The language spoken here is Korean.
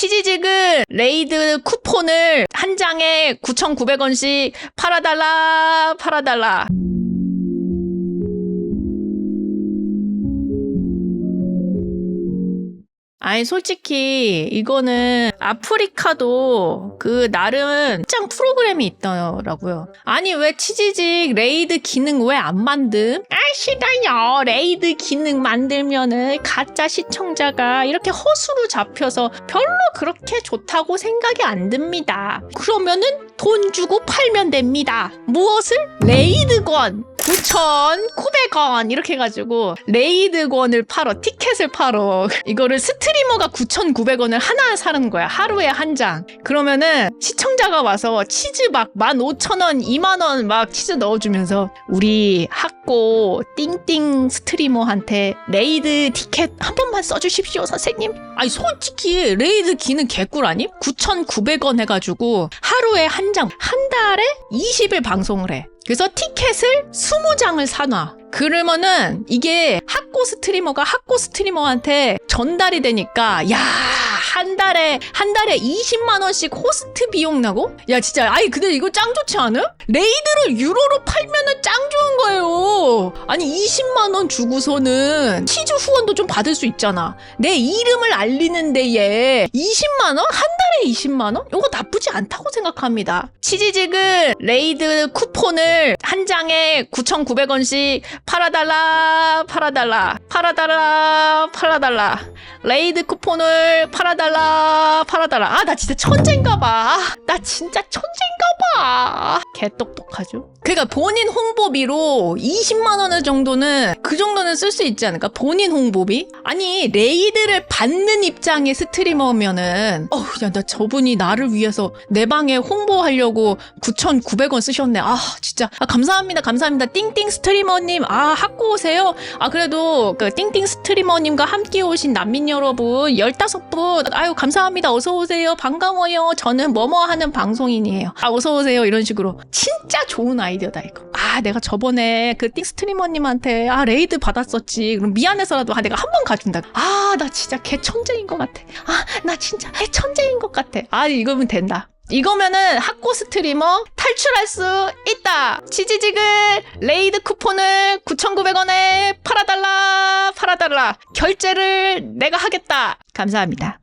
치지직은 레이드 쿠폰을 한 장에 9,900원씩 팔아달라, 팔아달라. 아니 솔직히 이거는 아프리카도 그 나름 짱 프로그램이 있더라고요. 아니 왜 치지직 레이드 기능 왜 안 만듦? 아 싫어요. 레이드 기능 만들면은 가짜 시청자가 이렇게 허수로 잡혀서 별로 그렇게 좋다고 생각이 안 듭니다. 그러면은 돈 주고 팔면 됩니다. 무엇을? 레이드권 9,900원 이렇게 해가지고 레이드권을 팔어 티켓을 팔어 이거를 스트리머가 9,900원을 하나 사는 거야 하루에 한 장 그러면은 시청자가 와서 치즈 막 15,000원 2만원 막 치즈 넣어주면서 우리 학 고 띵띵 스트리머한테 레이드 티켓 한 번만 써주십시오 선생님 아니 솔직히 레이드 기능 개꿀 아님? 9,900원 해가지고 하루에 한 장 한 달에 20일 방송을 해 그래서 티켓을 20장을 사놔. 그러면은 이게 학고 스트리머가 학고 스트리머한테 전달이 되니까 야, 한 달에 한 달에 20만 원씩 호스트 비용 나고? 야, 진짜 아니 근데 이거 짱 좋지 않음? 레이드를 유로로 팔면은 아니 20만 원 주고서는 치즈 후원도 좀 받을 수 있잖아. 내 이름을 알리는 데에 20만 원? 한 달에 20만 원? 이거 나쁘지 않다고 생각합니다. 치즈직은 레이드 쿠폰을 한 장에 9,900원씩 팔아달라, 팔아달라, 팔아달라, 팔아달라. 레이드 쿠폰을 팔아달라, 팔아달라. 아, 나 진짜 천재인가 봐. 아, 나 진짜 천재인가 봐. 개 똑똑하죠? 그러니까 본인 홍보비로 20만 원 정도는 그 정도는 쓸 수 있지 않을까? 본인 홍보비? 아니 레이드를 받는 입장의 스트리머면은 어우 야나 저분이 나를 위해서 내 방에 홍보하려고 9,900원 쓰셨네. 아 진짜 아, 감사합니다 감사합니다 띵띵 스트리머님 아 학고 오세요. 아 그래도 그 띵띵 스트리머님과 함께 오신 난민 여러분 15분 아유 감사합니다 어서 오세요 반가워요 저는 뭐뭐 하는 방송인이에요. 아 어서 오세요 이런 식으로 진짜 좋은 아이디어다 이거. 아 내가 저번에 그 띵 스트리머님한테 아 레이드 받았었지. 그럼 미안해서라도 아, 내가 한 번 가준다. 아 나 진짜 개 천재인 것 같아. 아 나 진짜 개 천재인 것 같아. 아 이거면 된다. 이거면은 학고 스트리머 탈출할 수 있다. 치지직을 레이드 쿠폰을 9,900원에 팔아달라 팔아달라 결제를 내가 하겠다. 감사합니다.